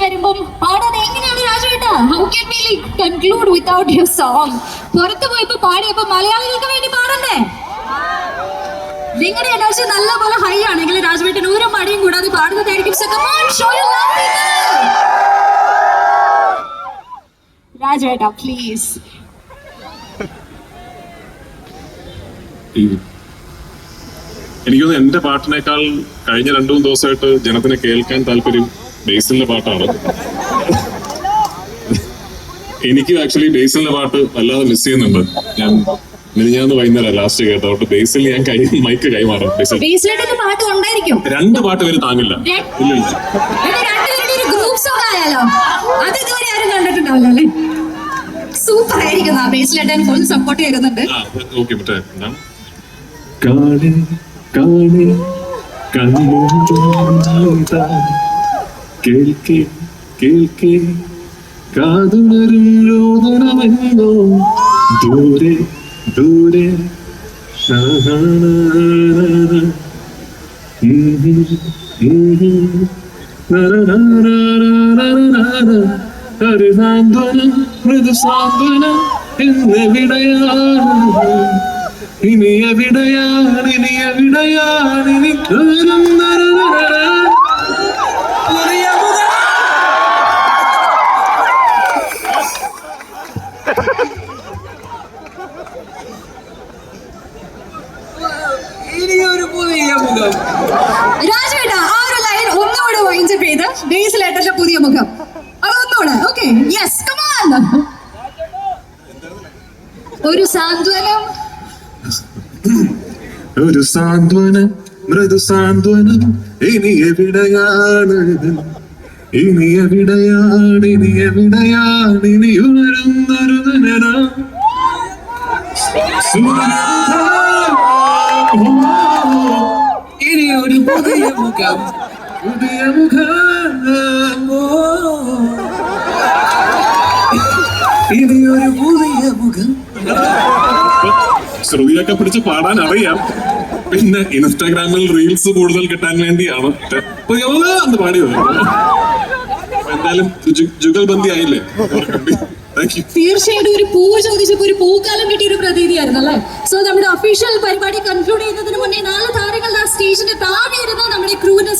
വരുമ്പം പാടാതെ എങ്ങനെയാണ് രാജുവേട്ടാ how can we conclude without your song പുറത്തു പോയപ്പോ പാടിയപ്പോ മലയാളികൾക്ക് വേണ്ടി പാടണ്ടേ? നിങ്ങളുടെ എനർജി നല്ല പോലെ ഹൈ ആണെങ്കിൽ രാജുവേട്ടൻ ഒരു മടിയും കൂടാതെ പാടുന്നതായിരിക്കും. രാജുവേട്ടാ പ്ലീസ് എനിക്കൊന്ന് എന്റെ പാട്ടിനേക്കാൾ കഴിഞ്ഞ രണ്ടു മൂന്ന് ദിവസമായിട്ട് ജനത്തിനെ കേൾക്കാൻ താല്പര്യം. ബേസിലിന്റെ പാട്ടാണ്. എനിക്ക് ആക്ച്വലി ബേസിലിന്റെ പാട്ട് വല്ലാതെ മിസ് ചെയ്യുന്നുണ്ട്. ഞാൻ മിനിഞ്ഞാന്ന് വൈകുന്നേരം ലാസ്റ്റ് കേട്ടോട്ട് ബേസിൽ ഞാൻ കൈ മൈക്ക് കൈമാറും. ബേസിൽ പാട്ട് ഉണ്ടായിരിക്കും. രണ്ട് പാട്ട് പേര് താങ്ങില്ല. സൂപ്പർ ആയിരിക്കും ബേസിലേട്ടൻ ഫുൾ സപ്പോർട്ട് ചെയ്യുന്നുണ്ട്. ആ ഓക്കെ മറ്റേ എന്താണ് കാണി കാണി കണ്ണുണ്ടാ കേൾക്കേ കേൾക്കേ കാതുണരും ദൂരെ ദൂരെ ഷാഹാനാനാ. ഉം ഉം ഉം. നരനരനരനരനര. ഒരു സാന്ത്വനം മൃദു സാന്ത്വനം എന്നെവിടെയാണ് ഇനി എവിടെയാണ് ഇനി എവിടെയാണ് ഇനി കാലം നരനരന. ഇനിയൊരു പുതിയ മുഖം രാജുവേട്ട ആ ഒരു ലൈൻ ഒന്നുകൂടെ വൈൻഡപ്പ് ചെയ്ത് ബേസിലേട്ടന്റെ പുതിയ മുഖം. അതൊന്നുകൂടെ ഓക്കെ യെസ് കമാൻ ഒരു സാന്ത്വനം. ഒരു സാന്ത്വനം മൃദു സാന്ത്വനം ഇനി എവിടെയാണ് ഇനി എവിടെയാണ് ഇനി എവിടെയാണ് ഇനി ഉണരുന്നൊരു ദിനന ഒരു പുതിയ മുഖം. പുതിയ മുഖം ഇനി ഒരു പുതിയ മുഖം. ശ്രുതിയൊക്കെ പിടിച്ച് പാടാൻ അറിയാം. പിന്നെ ഇൻസ്റ്റാഗ്രാമിൽ റീൽസ് കൂടുതൽ കിട്ടാൻ വേണ്ടിയാണ്. എന്ന് പാടിയത്. എന്തായാലും ജുഗൽബന്ദി ആയില്ലേ തീർച്ചയായിട്ടും ഒരു പൂവ് ചോദിച്ചപ്പോ ഒരു പൂക്കാലം കിട്ടിയ ഒരു പ്രതീതിയായിരുന്നു അല്ലേ? സോ നമ്മുടെ ഒഫീഷ്യൽ പരിപാടി കൺക്ലൂഡ് ചെയ്യുന്നതിന് മുന്നേ നാല് താരങ്ങൾ ആ സ്റ്റേജിന്റെ താഴെ ഇരുന്ന് നമ്മുടെ ക്രൂവിനെ